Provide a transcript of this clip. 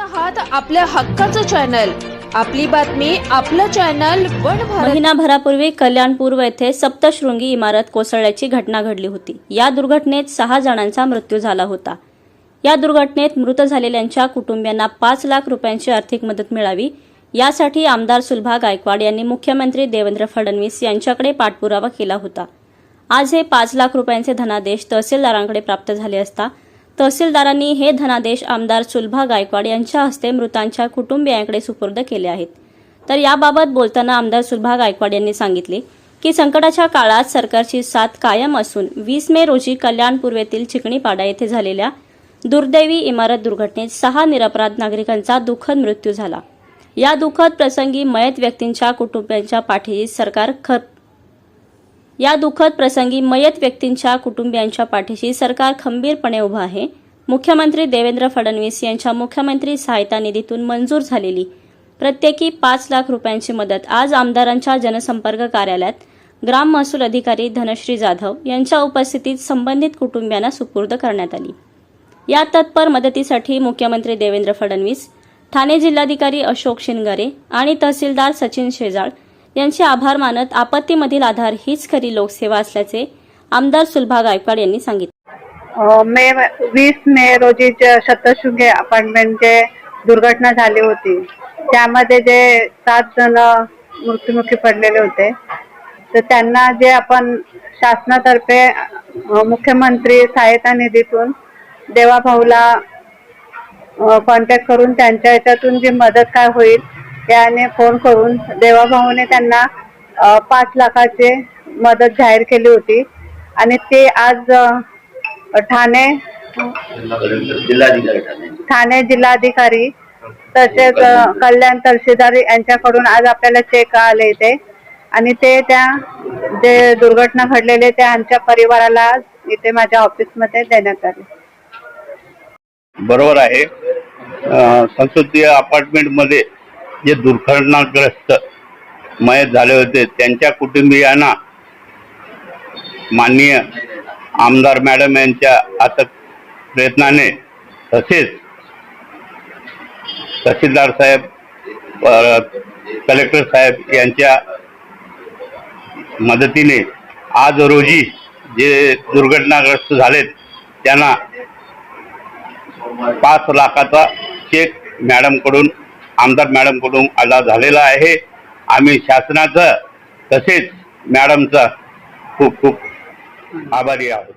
आहात आपल्या हक्काचं चॅनल. आपली बातमी आपलं चॅनल वन महिनाभरापूर्वी कल्याणपूर्व येथे सप्तशृंगी इमारत कोसळल्याची घटना घडली होती. या दुर्घटनेत सहा जणांचा मृत्यू झाला होता. या दुर्घटनेत मृत झालेल्यांच्या कुटुंबियांना पाच लाख रुपयांची आर्थिक मदत मिळावी यासाठी आमदार सुलभा गायकवाड यांनी मुख्यमंत्री देवेंद्र फडणवीस यांच्याकडे पाठपुरावा केला होता. आज हे पाच लाख रुपयांचे धनादेश तहसीलदारांकडे प्राप्त झाले असता तहसीलदारांनी हे धनादेश आमदार सुलभा गायकवाड यांच्या हस्ते मृतांच्या कुटुंबियांकडे सुपूर्द केले आहेत. तर याबाबत बोलताना आमदार सुलभा गायकवाड यांनी सांगितले की संकटाच्या काळात सरकारची साथ कायम असून वीस मे रोजी कल्याण पूर्वेतील चिकणीपाडा येथे झालेल्या दुर्दैवी इमारत दुर्घटनेत सहा निरपराध नागरिकांचा दुःखद मृत्यू झाला. या दुःखद प्रसंगी मयत व्यक्तींच्या कुटुंबियांच्या पाठीशी सरकार खप या दुःखद प्रसंगी मयत व्यक्तींच्या कुटुंबियांच्या पाठीशी सरकार खंबीरपणे उभं आहे. मुख्यमंत्री देवेंद्र फडणवीस यांच्या मुख्यमंत्री सहायता निधीतून मंजूर झालेली प्रत्येकी पाच लाख रुपयांची मदत आज आमदारांच्या जनसंपर्क कार्यालयात ग्राम महसूल अधिकारी धनश्री जाधव यांच्या उपस्थितीत संबंधित कुटुंबियांना सुपूर्द करण्यात आली. या तत्पर मदतीसाठी मुख्यमंत्री देवेंद्र फडणवीस ठाणे जिल्हाधिकारी अशोक शिनगरे आणि तहसीलदार सचिन शेजाळ यांचे आभार मानत आपत्तीमधील आधार हीच खरी लोकसेवा असल्याचे आमदार सुलभा गायकवाड यांनी सांगितले. मे वीस मे रोजी जे शतशृंगी अपार्टमेंट जे दुर्घटना झाली होती त्यामध्ये जे सात जण मृत्युमुखी पडलेले होते तर त्यांना जे आपण शासनातर्फे मुख्यमंत्री सहायता निधीतून देवाभाऊला कॉन्टॅक्ट करून त्यांच्या याच्यातून जी मदत काय होईल त्याने फोन करून देवाभाऊने त्यांना पाच लाखाचे मदत जाहीर केली होती. आणि ते आज ठाणे जिल्हाधिकारी ठाणे जिल्हाधिकारी तसेच कल्याण तहसीलदार यांच्याकडून आज आपल्याला चेक आले ते आणि ते त्या जे दुर्घटना घडलेले ते आमच्या परिवाराला इथे माझ्या ऑफिसमध्ये देण्यात आले. बरोबर आहे. संसदीय अपार्टमेंटमध्ये जे दुर्घटनाग्रस्त मयत झाले होते त्यांच्या कुटुंबियांना माननीय आमदार मॅडम यांच्या अथक प्रयत्नाने तसेच तहसीलदार साहेब कलेक्टर साहेब यांच्या मदतीने आज रोजी जे दुर्घटनाग्रस्त झालेत त्यांना पाच लाखाचा चेक मॅडमकडून आमदार मॅडमकडून अदा झालेला आहे. आम्ही शासनाचं तसेच मॅडमचा खूप खूप आभारी आहोत.